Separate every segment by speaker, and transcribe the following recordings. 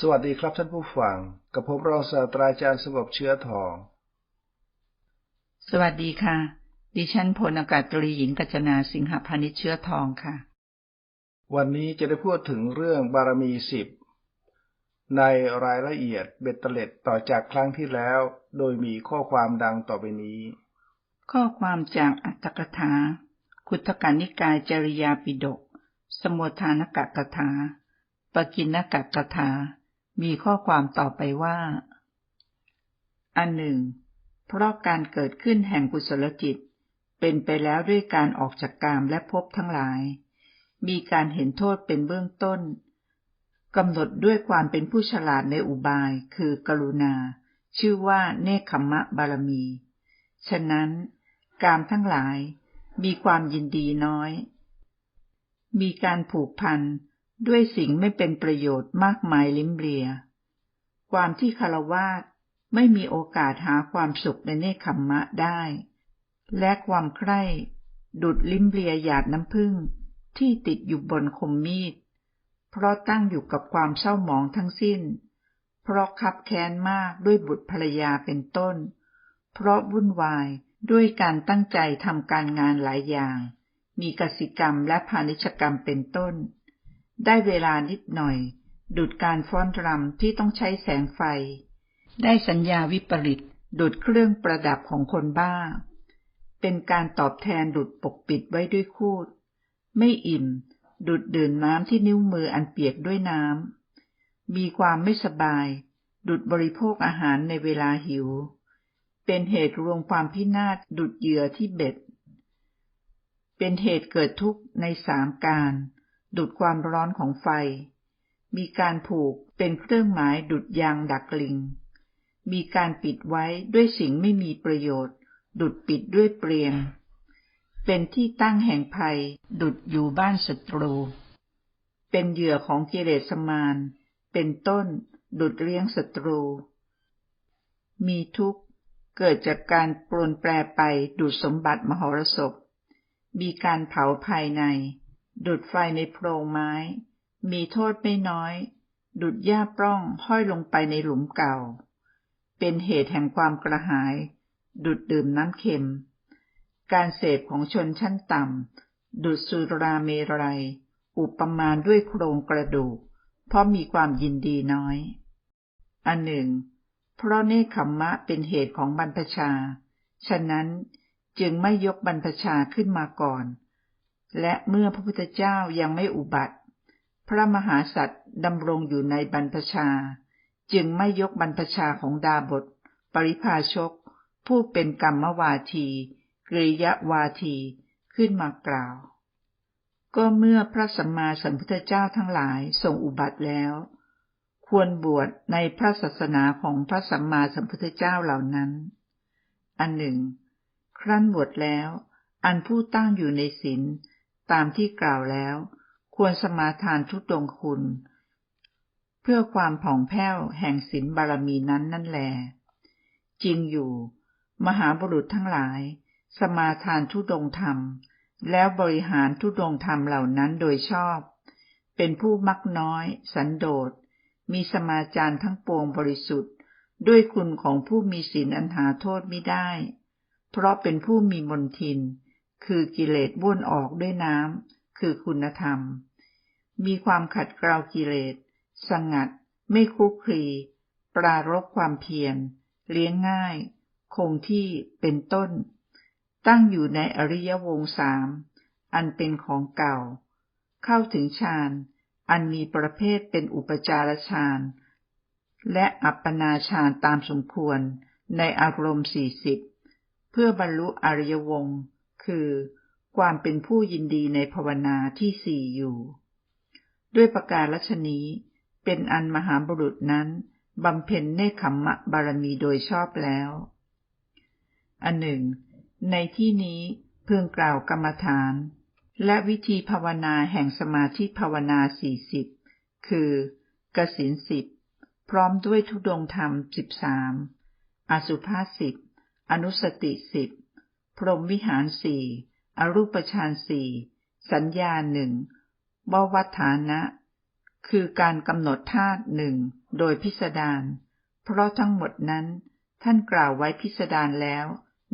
Speaker 1: สวัสดีครับท่านผู้ฟัง กับผมรองศาสตราจารย์สงบเชื้อทอง
Speaker 2: สวัสดีค่ะ ดิฉันพลอากาศตรีหญิงกัจนาสิงหพานิชเชื้อทองค่ะ
Speaker 1: วันนี้จะได้พูดถึงเรื่องบารมีสิบในรายละเอียดเบ็ดเตล็ดต่อจากครั้งที่แล้ว โดยมีข้อความดังต่อไปนี้
Speaker 2: ข้อความจากอัตถกถา คุตกานิกายจริยาปิฎกสมุทานกกถา ปกินกกถา มีข้อความต่อไปว่า อันหนึ่ง เพราะการเกิดขึ้นแห่งกุศลจิต เป็นไปแล้วด้วยการออกจากกามและภพทั้งหลาย มีการเห็นโทษเป็นเบื้องต้นกำหนดด้วยความเป็นผู้ฉลาดในอุบายคือกรุณา ชื่อว่าเนคขมมะบารมี ฉะนั้น กามทั้งหลายมีความยินดีน้อย มีการผูกพัน ด้วยสิ่งไม่เป็นประโยชน์มากมายลิ้มเลีย ความที่คารวาสไม่มีโอกาสหาความสุขในเนคขมมะได้ และความใคร่ดุดลิ้มเลียหยาดน้ำผึ้งที่ติดอยู่บนคมมีด เพราะตั้งอยู่กับความเศร้าหมองทั้งสิ้น เพราะคับแค้นมากด้วยบุตรภรรยาเป็นต้น เพราะวุ่นวายด้วยการตั้งใจทำการงานหลายอย่าง มีกสิกรรมและพาณิชกรรมเป็นต้น ได้เวลานิดหน่อย ดุดการฟ้อนรำที่ต้องใช้แสงไฟ ได้สัญญาวิปริตดุดเครื่องประดับของคนบ้า เป็นการตอบแทนดุดปกปิดไว้ด้วยคูด ไม่อิ่ม ดุดดื่มน้ำที่นิ้วมืออันเปียกด้วยน้ำ มีความไม่สบาย ดุดบริโภคอาหารในเวลาหิว เป็นเหตุรวมความพินาศดุดเหยื่อที่เบ็ด เป็นเหตุเกิดทุกข์ในสามการ ดุดความร้อนของไฟ มีการผูกเป็นเครื่องหมายดุดยางดักลิง มีการปิดไว้ด้วยสิ่งไม่มีประโยชน์ ดุดปิดด้วยเปลียง เป็นที่ตั้งแห่งภัย ดุดอยู่บ้านศัตรู เป็นเหยื่อของกิเลสมารเป็นต้น ดุดเลี้ยงศัตรู มีทุกข์เกิดจากการปรนแปรไปดุดสมบัติมหรสพ มีการเผาภายใน ดุดไฟในโพรงไม้ มีโทษไม่น้อย ดุดหญ้าปล้องห้อยลงไปในหลุมเก่า เป็นเหตุแห่งความกระหาย ดุดดื่มน้ำเค็ม การเสพของชนชั้นต่ำ ดุดสุราเมรัย อุปมาด้วยโครงกระดูก เพราะมีความยินดีน้อย อันหนึ่ง เพราะเนคขมมะเป็นเหตุของบรรพชา ฉะนั้นจึงไม่ยกบรรพชาขึ้นมาก่อน และเมื่อพระพุทธเจ้ายังไม่อุบัติ พระมหาสัตว์ดำรงอยู่ในบรรพชา จึงไม่ยกบรรพชาของดาบท ปริพาชก ผู้เป็นกรรมวาทีกริยวาทีขึ้นมากล่าว ก็เมื่อพระสัมมาสัมพุทธเจ้าทั้งหลายทรงอุบัติแล้ว ควรบวชในพระศาสนาของพระสัมมาสัมพุทธเจ้าเหล่านั้น อันหนึ่ง ครั้นบวชแล้ว อันผู้ตั้งอยู่ในศีล ตามที่กล่าวแล้ว ควรสมาทานทุตดงคุณ เพื่อความผ่องแผ้วแห่งศีลบารมีนั้นนั่นแล จริงอยู่ มหาบุรุษทั้งหลาย สมาทานทุดงธรรม แล้วบริหารทุดงธรรมเหล่านั้นโดยชอบ เป็นผู้มักน้อย สันโดษ มีสมาจารทั้งปวงบริสุทธิ์ ด้วยคุณของผู้มีศีลอันหาโทษไม่ได้ เพราะเป็นผู้มีมนทิน คือกิเลสบ้วนออกด้วยน้ำคือคุณธรรม มีความขัดเกลากิเลส สงัด ไม่คุกคลี ปรารบความเพียร เลี้ยงง่าย คงที่เป็นต้น ตั้งอยู่ในอริยวงสาม อันเป็นของเก่า เข้าถึงฌาน อันมีประเภทเป็นอุปจารฌานและอัปปนาฌานตามสมควรในอารมณ์สี่สิบเพื่อบรรลุอริยวง คือ ความเป็นผู้ยินดีในภาวนาที่สี่อยู่ ด้วยประการลัชนี้ เป็นอันมหาบุรุษนั้นบำเพ็ญเนคขมมะบารมีโดยชอบแล้ว อันหนึ่ง ในที่นี้เพื่งกล่าวกรรมฐาน และวิธีภาวนาแห่งสมาธิภาวนาสี่สิบคือกสินสิบพร้อมด้วยทุดงธรรมสิบสามอสุภาสิบอนุสติสิบ พรหมวิหารสี่อรูปฌานสี่สัญญาหนึ่งบวัฏฐานะ คือการกำหนดธาตุหนึ่งโดยพิสดารเพราะทั้งหมดนั้นท่านกล่าวไว้พิสดารแล้ว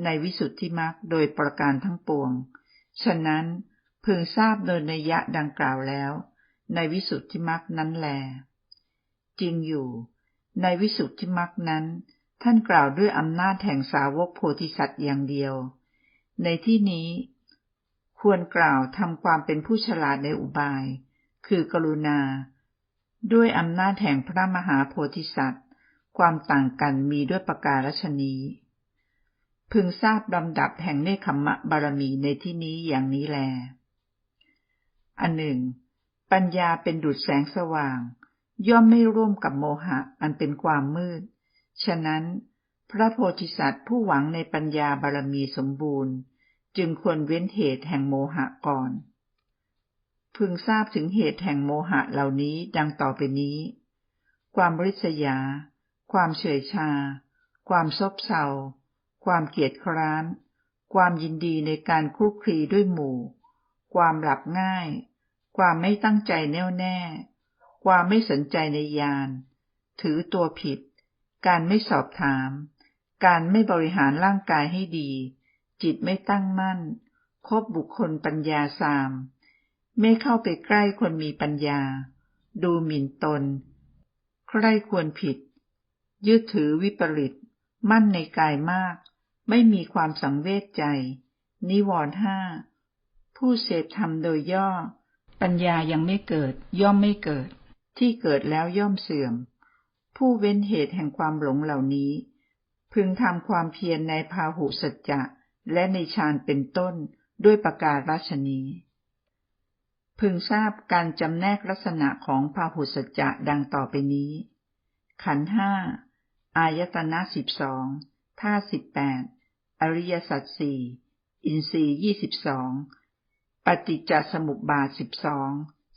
Speaker 2: ในวิสุทธิมรรคโดยประการทั้งปวง ฉะนั้นพึงทราบโดยนัยยะดังกล่าวแล้ว ในวิสุทธิมรรคนั้นแล จริงอยู่ ในวิสุทธิมรรคนั้น ท่านกล่าวด้วยอำนาจแห่งสาวกโพธิสัตว์อย่างเดียว ในที่นี้ ควรกล่าวทำความเป็นผู้ฉลาดในอุบาย คือกรุณา ด้วยอำนาจแห่งพระมหาโพธิสัตว์ ความต่างกันมีด้วยประการฉนี้ พึงทราบลำดับแห่งเนคขมมะบารมีในที่นี้อย่างนี้แล อันหนึ่ง ปัญญาเป็นดุจแสงสว่าง ย่อมไม่ร่วมกับโมหะอันเป็นความมืด ฉะนั้นพระโพธิสัตว์ผู้หวังในปัญญาบารมีสมบูรณ์ จึงควรเว้นเหตุแห่งโมหะก่อน พึงทราบถึงเหตุแห่งโมหะเหล่านี้ดังต่อไปนี้ ความริษยา ความเฉยชา ความซบเซา ความเกียดคร้าน ความยินดีในการคุกคลีด้วยหมู่ ความหลับง่าย ความไม่ตั้งใจแน่วแน่ ความไม่สนใจในยาน ถือตัวผิด การไม่สอบถาม การไม่บริหารร่างกายให้ดี จิตไม่ตั้งมั่น คบบุคคลปัญญาสาม ไม่เข้าไปใกล้คนมีปัญญา ดูหมิ่นตน ใครควรผิด ยึดถือวิปริต มั่นในกายมาก ไม่มีความสังเวชใจ นิวรณ์ห้า ผู้เสพธรรมโดยย่อ ปัญญายังไม่เกิด ย่อมไม่เกิด ที่เกิดแล้วย่อมเสื่อม ผู้เว้นเหตุแห่งความหลงเหล่านี้พึงทำความเพียรในพาหุสัจจะ และในฌานเป็นต้นด้วยประการราชนี้พึงทราบการจำแนกลักษณะของพาหุสัจจะดังต่อไปนี้ ขันห้า อายตนะสิบสองท่าสิบแปด อริยสัจสี่ อินทรีย์ยี่สิบสอง ปฏิจจสมุปบาทสิบสอง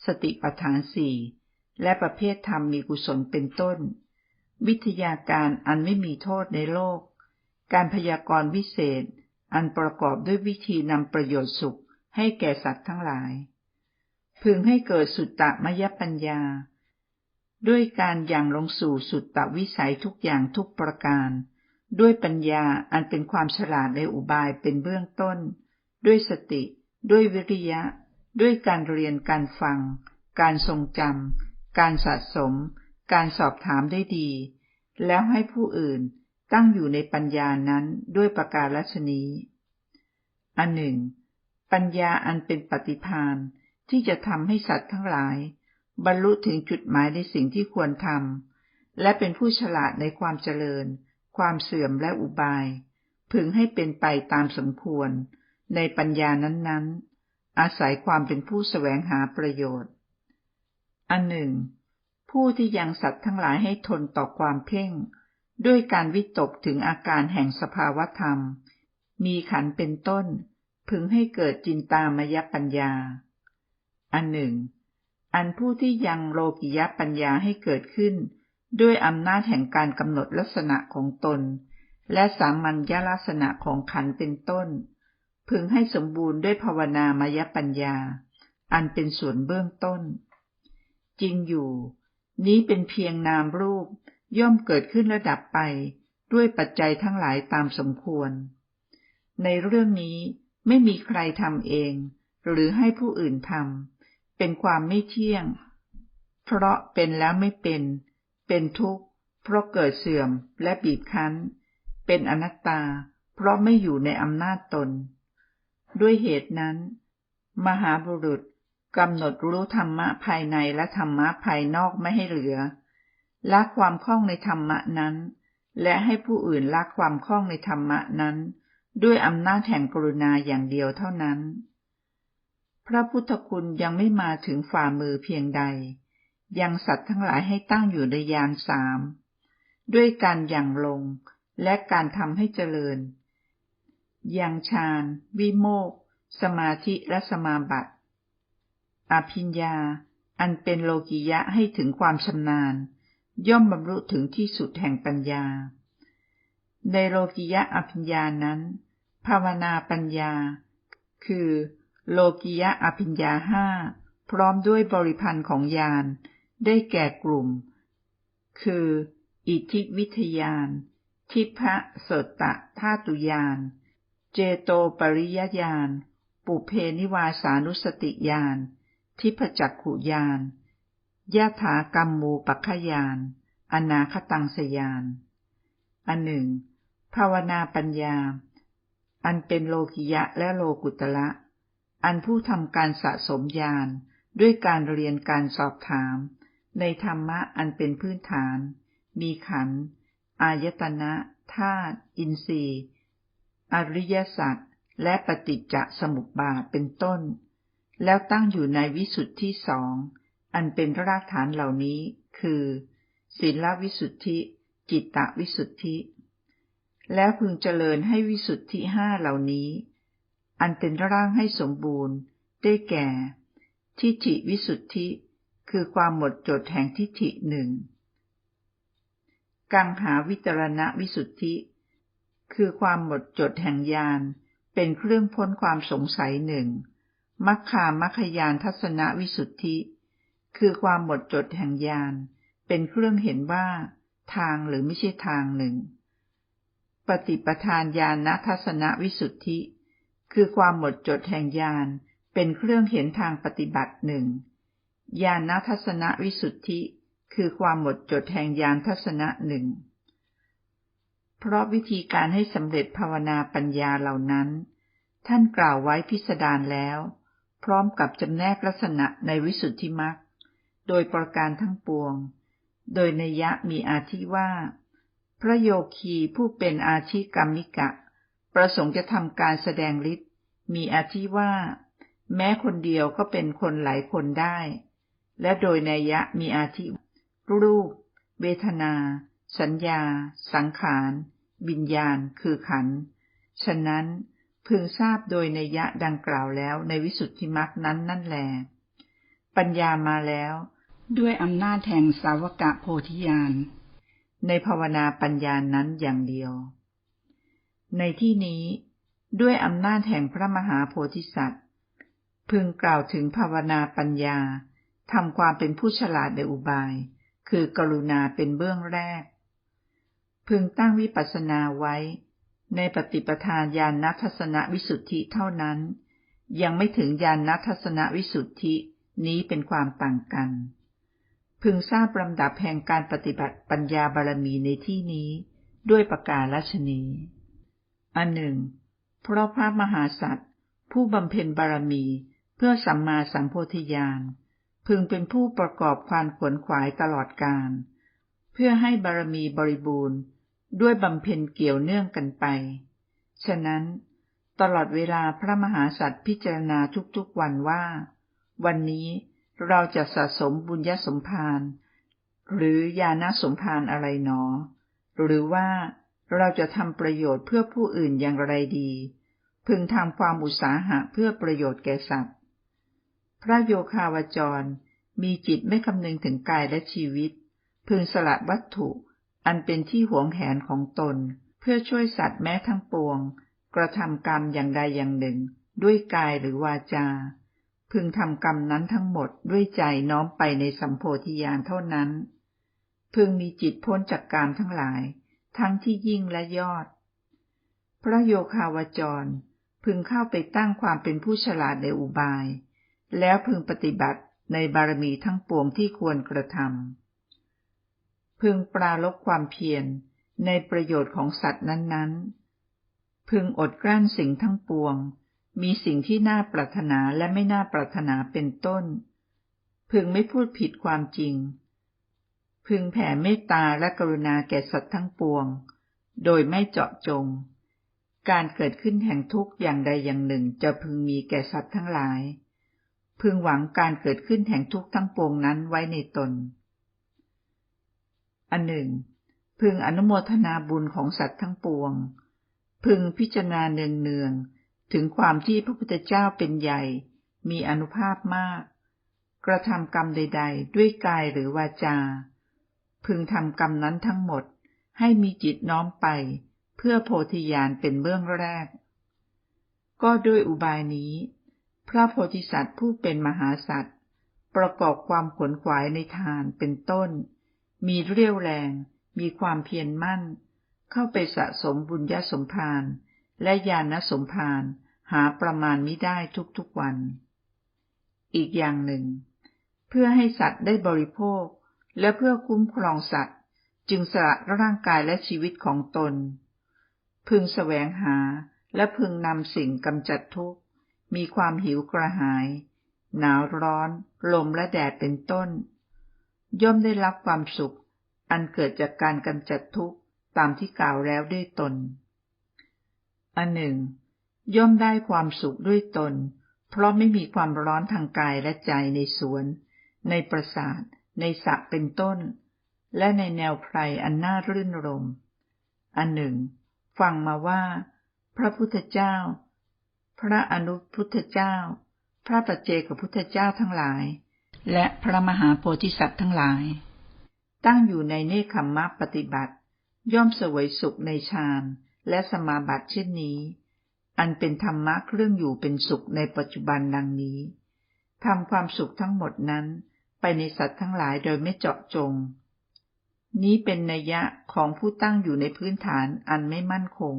Speaker 2: สติปัฏฐานสี่และประเภทธรรมมีกุศลเป็นต้น วิทยาการอันไม่มีโทษในโลก การพยากรณ์วิเศษ อันประกอบด้วยวิธีนำประโยชน์สุขให้แก่สัตว์ทั้งหลาย พึงให้เกิดสุตตะมยปัญญา ด้วยการอย่างลงสู่สุตตะวิสัยทุกอย่างทุกประการ ด้วยปัญญาอันเป็นความฉลาดในอุบายเป็นเบื้องต้น ด้วยสติ ด้วยวิริยะ ด้วยการเรียนการฟัง การทรงจำการสะสม การสอบถามได้ดี แล้วให้ผู้อื่น ตั้งอยู่ในปัญญานั้นด้วยประการลัชนีอันหนึ่ง ปัญญาอันเป็นปฏิพานที่จะทำให้สัตว์ทั้งหลาย บรรลุถึงจุดหมายในสิ่งที่ควรทำและเป็นผู้ฉลาดในความเจริญ ความเสื่อมและอุบาย พึงให้เป็นไปตามสมควร ในปัญญานั้นๆ อาศัยความเป็นผู้แสวงหาประโยชน์ อันหนึ่ง ผู้ที่ยังสัตว์ทั้งหลายให้ทนต่อความเพ่ง ด้วยการวิตกถึงอาการแห่งสภาวธรรม มีขันเป็นต้น พึงให้เกิดจินตามยปัญญา อันหนึ่ง อันผู้ที่ยังโลกิยปัญญาให้เกิดขึ้น ด้วยอำนาจแห่งการกำหนดลักษณะของตน และสามัญญลักษณะของขันเป็นต้น พึงให้สมบูรณ์ด้วยภาวนามยปัญญา อันเป็นส่วนเบื้องต้น จริงอยู่ นี้เป็นเพียงนามรูป ย่อมเกิดขึ้นระดับไปด้วยปัจจัยทั้งหลายตามสมควร ในเรื่องนี้ไม่มีใครทำเอง หรือให้ผู้อื่นทำเป็นความไม่เที่ยง เพราะเป็นแล้วไม่เป็น เป็นทุกข์ เพราะเกิดเสื่อมและบีบคั้น เป็นอนัตตา เพราะไม่อยู่ในอำนาจตน ด้วยเหตุนั้น มหาบุรุษกำหนดรู้ธรรมะภายในและธรรมะภายนอกไม่ให้เหลือ ละความคล่องในธรรมะนั้น และให้ผู้อื่นละความคล่องในธรรมะนั้น ด้วยอำนาจแห่งกรุณาอย่างเดียวเท่านั้น พระพุทธคุณยังไม่มาถึงฝ่ามือเพียงใด ยังสัตว์ทั้งหลายให้ตั้งอยู่ในยานสาม ด้วยการอย่างลงและการทำให้เจริญย่างฌาน วิโมก สมาธิและสมาบัติอภิญญา อันเป็นโลกิยะให้ถึงความชำนาญ ย่อมบรรลุถึงที่สุดแห่งปัญญา ในโลกิยะอภิญญานั้น ภาวนาปัญญา คือ โลกิยะอภิญญาห้าพร้อมด้วยบริพันธ์ของญาณได้แก่กลุ่ม คือ อิทธิวิทยาน ทิพะสตตะธาตุยาน เจโตปริยญาณ ปุเพนิวาสานุสติญาณ ทิพจักขุญาณ ยะถากรรมูปัคยาน อนาคตังสยาน อันหนึ่ง ภาวนาปัญญา อันเป็นโลกิยะและโลกุตละ อันผู้ทำการสะสมญาณด้วยการเรียนการสอบถาม ในธรรมะอันเป็นพื้นฐาน มีขันธ์อายตนะธาตุอินทรีย์อริยสัจและปฏิจจสมุปบาทเป็นต้น แล้วตั้งอยู่ในวิสุทธิสอง อันเป็นรากฐานเหล่านี้ คือ ศีลวิสุทธิ จิตตวิสุทธิ แล้วพึงเจริญให้วิสุทธิห้าเหล่านี้ อันเป็นร่างให้สมบูรณ์ ได้แก่ ทิฏฐิวิสุทธิ คือความหมดจดแห่งทิฏฐิหนึ่ง กังหาวิตรณวิสุทธิ คือความหมดจดแห่งญาณเป็นเครื่องพ้นความสงสัยหนึ่ง มัคคามัคคยานทัศนวิสุทธิ คือความหมดจดแห่งญาณเป็นเครื่องเห็นว่าทางหรือไม่ใช่ทางหนึ่ง ปฏิปทานญาณทัศนวิสุทธิ คือความหมดจดแห่งญาณเป็นเครื่องเห็นทางปฏิบัติหนึ่งญาณทัศนวิสุทธิ คือความหมดจดแห่งญาณทัศนะหนึ่ง เพราะวิธีการให้สำเร็จภาวนาปัญญาเหล่านั้น ท่านกล่าวไว้พิสดารแล้ว พร้อมกับจำแนกลักษณะในวิสุทธิมรรค โดยประการทั้งปวง โดยนัยยะมีอาทิว่า พระโยคีผู้เป็นอาชิกรรมิกะ ประสงค์จะทำการแสดงฤทธิ์มีอาทิว่า แม้คนเดียวก็เป็นคนหลายคนได้ และโดยนัยยะมีอาทิรูป เวทนา สัญญา สังขารวิญญาณคือขัน ฉะนั้นพึงทราบโดยนัยยะดังกล่าวแล้วในวิสุทธิมรรคนั้นนั่นแล ปัญญามาแล้ว ด้วยอำนาจแห่งสาวกะโพธิญาณ ในภาวนาปัญญานั้นอย่างเดียว ในที่นี้ด้วยอำนาจแห่งพระมหาโพธิสัตว์ พึงกล่าวถึงภาวนาปัญญาทำความเป็นผู้ฉลาดในอุบาย คือกรุณาเป็นเบื้องแรก พึงตั้งวิปัสสนาไว้ ในปฏิปทาญาณนัทสนวิสุทธิเท่านั้น ยังไม่ถึงญาณนัทสนวิสุทธินี้เป็นความต่างกัน พึงทราบลำดับแห่งการปฏิบัติปัญญาบารมีในที่นี้ ด้วยประกาศชนีอันหนึ่ง เพราะพระมหาสัตว์ ผู้บำเพ็ญบารมีเพื่อสัมมาสัมโพธิญาณพึงเป็นผู้ประกอบความขวนขวายตลอดกาลเพื่อให้บารมีบริบูรณ์ ด้วยบำเพ็ญเกี่ยวเนื่องกันไป ฉะนั้น ตลอดเวลาพระมหาสัตว์พิจารณาทุกๆวันว่า วันนี้ เราจะสะสมบุญญสมภารหรือญาณสมภารอะไรหนอ หรือว่าเราจะทำประโยชน์เพื่อผู้อื่นอย่างไรดี พึงทำความอุตสาหะเพื่อประโยชน์แก่สัตว์ พระโยคาวจรมีจิตไม่คำนึงถึงกายและชีวิต พึงสละวัตถุอันเป็นที่หวงแหนของตน เพื่อช่วยสัตว์แม้ทั้งปวง กระทำกรรมอย่างใดอย่างหนึ่ง ด้วยกายหรือวาจา พึงทำกรรมนั้นทั้งหมดด้วยใจน้อมไปในสัมโพธิญาณเท่านั้น พึงมีจิตพ้นจากกรรมทั้งหลาย ทั้งที่ยิ่งและยอด พระโยคาวจร พึงเข้าไปตั้งความเป็นผู้ฉลาดในอุบาย แล้วพึงปฏิบัติในบารมีทั้งปวงที่ควรกระทำพึงปราลบความเพียรในประโยชน์ของสัตว์นั้นๆ พึงอดกลั้นสิ่งทั้งปวง มีสิ่งที่น่าปรารถนาและไม่น่าปรารถนาเป็นต้น พึงไม่พูดผิดความจริง พึงแผ่เมตตาและกรุณาแก่สัตว์ทั้งปวง โดยไม่เจาะจง การเกิดขึ้นแห่งทุกข์อย่างใดอย่างหนึ่งจะพึงมีแก่สัตว์ทั้งหลาย พึงหวังการเกิดขึ้นแห่งทุกข์ทั้งปวงนั้นไว้ในตน อันหนึ่ง พึงอนุโมทนาบุญของสัตว์ทั้งปวง พึงพิจารณาเนืองเนือง ถึงความที่พระพุทธเจ้าเป็นใหญ่ มีอนุภาพมาก กระทำกรรมใด ๆ ด้วยกายหรือวาจา พึงทำกรรมนั้นทั้งหมดให้มีจิตน้อมไป เพื่อโพธิญาณเป็นเบื้องแรก ก็ด้วยอุบายนี้ พระโพธิสัตว์ผู้เป็นมหาสัตว์ ประกอบความขวนขวายในทานเป็นต้น มีเรี่ยวแรง มีความเพียรมั่น เข้าไปสะสมบุญญาสมภาร และญาณสมภารหาประมาณมิได้ทุกๆวัน อีกอย่างหนึ่ง เพื่อให้สัตว์ได้บริโภค และเพื่อคุ้มครองสัตว์ จึงสละร่างกายและชีวิตของตน พึงแสวงหาและพึงนำสิ่งกำจัดทุกข์ มีความหิวกระหาย หนาวร้อน ลมและแดดเป็นต้น ย่อมได้รับความสุข อันเกิดจากการกำจัดทุกข์ ตามที่กล่าวแล้วด้วยตน อันหนึ่ง ย่อมได้ความสุขด้วยตน เพราะไม่มีความร้อนทางกายและใจในสวน ในปราสาท ในสระเป็นต้น และในแนวไพรอันน่ารื่นรม อันหนึ่ง ฟังมาว่า พระพุทธเจ้า พระอนุพุทธเจ้า พระปัจเจกพุทธเจ้าทั้งหลาย และพระมหาโพธิสัตว์ทั้งหลาย ตั้งอยู่ในเนคขมมะปฏิบัติ ย่อมเสวยสุขในฌาน และสมาบัติเช่นนี้ อันเป็นธรรมะเครื่องอยู่เป็นสุขในปัจจุบันดังนี้ทำความสุขทั้งหมดนั้นไปในสัตว์ทั้งหลายโดยไม่เจาะจง นี้เป็นนัยยะของผู้ตั้งอยู่ในพื้นฐานอันไม่มั่นคง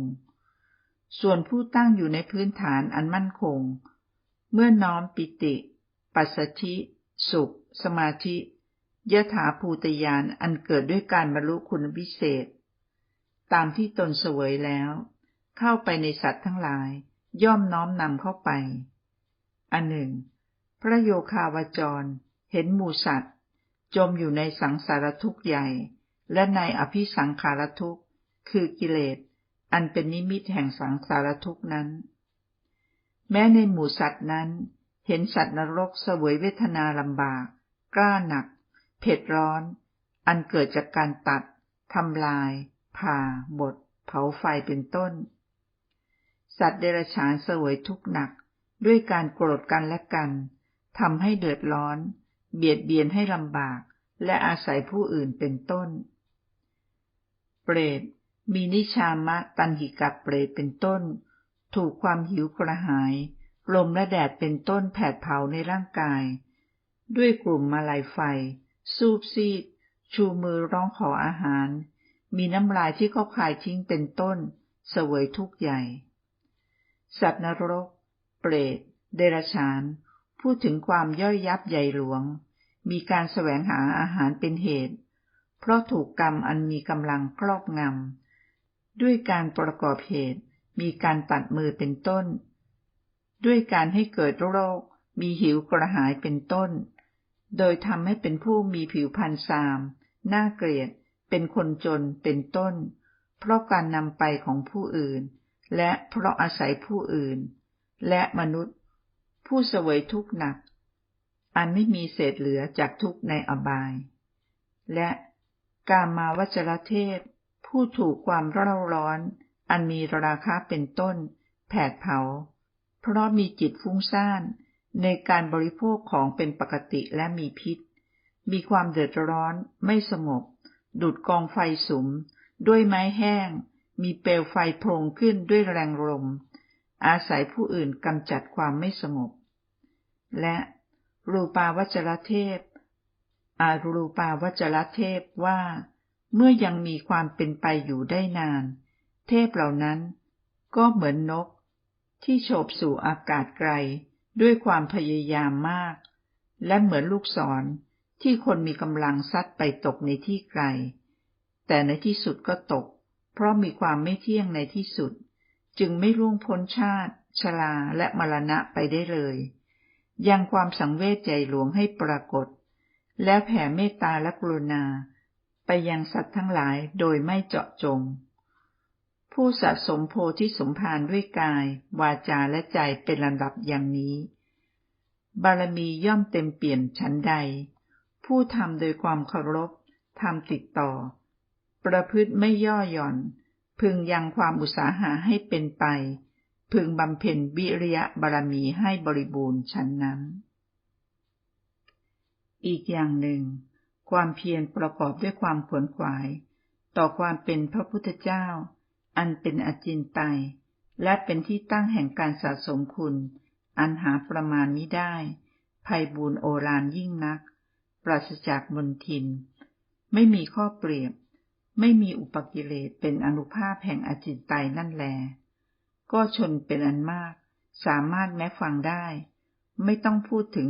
Speaker 2: ส่วนผู้ตั้งอยู่ในพื้นฐานอันมั่นคง เมื่อน้อมปิติ ปัสสธิ สุข สมาธิยถาภูตยานอันเกิดด้วยการบรรลุคุณพิเศษ ตามที่ตนเสวยแล้ว เข้าไปในสัตว์ทั้งหลาย ย่อมน้อมนำเข้าไป อันหนึ่ง พระโยคาวจร เห็นหมูสัตว์ จมอยู่ในสังสารทุกข์ใหญ่ และในอภิสังขารทุกข์ คือกิเลส อันเป็นนิมิตแห่งสังสารทุกข์นั้น แม้ในหมู่สัตว์นั้น เห็นสัตว์นรกเสวยเวทนาลำบาก กล้าหนัก เผ็ดร้อน อันเกิดจากการตัด ทำลาย ผ่าบดเผาไฟเป็นต้น สัตว์เดรัจฉานเสวยทุกข์หนักด้วยการโกรธกันและกันทำให้เดือดร้อน เบียดเบียนให้ลำบาก และอาศัยผู้อื่นเป็นต้น เปรตมีนิชามะตันหิกับเปรตเป็นต้น ถูกความหิวกระหาย ลมและแดดเป็นต้นแผดเผาในร่างกาย ด้วยกลุ่มมาลายไฟ สูบซีด ชูมือร้องขออาหาร มีน้ำลายที่เขาคายทิ้งเป็นต้น เสวยทุกข์ใหญ่ สัตว์นรก เปรต เดรัจฉาน พูดถึงความย่อยยับใหญ่หลวง มีการแสวงหาอาหารเป็นเหตุ เพราะถูกกรรมอันมีกำลังครอบงำ ด้วยการประกอบเหตุ มีการตัดมือเป็นต้น ด้วยการให้เกิดโรค มีหิวกระหายเป็นต้น โดยทำให้เป็นผู้มีผิวพรรณซาม น่าเกลียด เป็นคนจนเป็นต้น เพราะการนำไปของผู้อื่น และเพราะอาศัยผู้อื่น และมนุษย์ ผู้เสวยทุกข์หนัก อันไม่มีเศษเหลือจากทุกข์ในอบาย และกามาวจรเทพ ผู้ถูกความเร่าร้อน อันมีราคะเป็นต้น แผดเผา เพราะมีจิตฟุ้งซ่านในการบริโภคของเป็นปกติและมีพิษ มีความเดือดร้อนไม่สงบ ดุดกองไฟสุม ด้วยไม้แห้ง มีเปลวไฟโพลงขึ้นด้วยแรงลม อาศัยผู้อื่นกำจัดความไม่สงบ และรูปาวัจรเทพ อารูปาวัจรเทพว่า เมื่อยังมีความเป็นไปอยู่ได้นาน เทพเหล่านั้น ก็เหมือนนก ที่โฉบสู่อากาศไกลด้วยความพยายามมาก และเหมือนลูกศร ที่คนมีกำลังซัดไปตกในที่ไกล แต่ในที่สุดก็ตก เพราะมีความไม่เที่ยงในที่สุด จึงไม่ร่วงพ้นชาติชลาและมรณะไปได้เลย ยังความสังเวชใจหลวงให้ปรากฏ และแผ่เมตตาและกรุณา ไปยังสัตว์ทั้งหลายโดยไม่เจาะจง ผู้สะสมโพธิสมภารด้วยกาย วาจาและใจเป็นลำดับอย่างนี้ บารมีย่อมเต็มเปี่ยมชั้นใด ผู้ทำโดยความเคารพทำติดต่อ ประพฤติไม่ย่อหย่อน พึงยังความอุตสาหะให้เป็นไป พึงบำเพ็ญวิริยะบารมีให้บริบูรณ์ชั้นนั้น อีกอย่างหนึ่ง ความเพียรประกอบด้วยความขวนขวาย ต่อความเป็นพระพุทธเจ้า อันเป็นอจินไตยและเป็นที่ตั้งแห่งการสะสมคุณ อันหาประมาณมิได้ภัยบูรโอรานยิ่งนัก ปราศจากมนทิน ไม่มีข้อเปรียบ ไม่มีอุปกิเลสเป็นอนุภาพแห่งอจินไตยนั่นแล ก็ชนเป็นอันมาก สามารถแม้ฟังได้ ไม่ต้องพูดถึง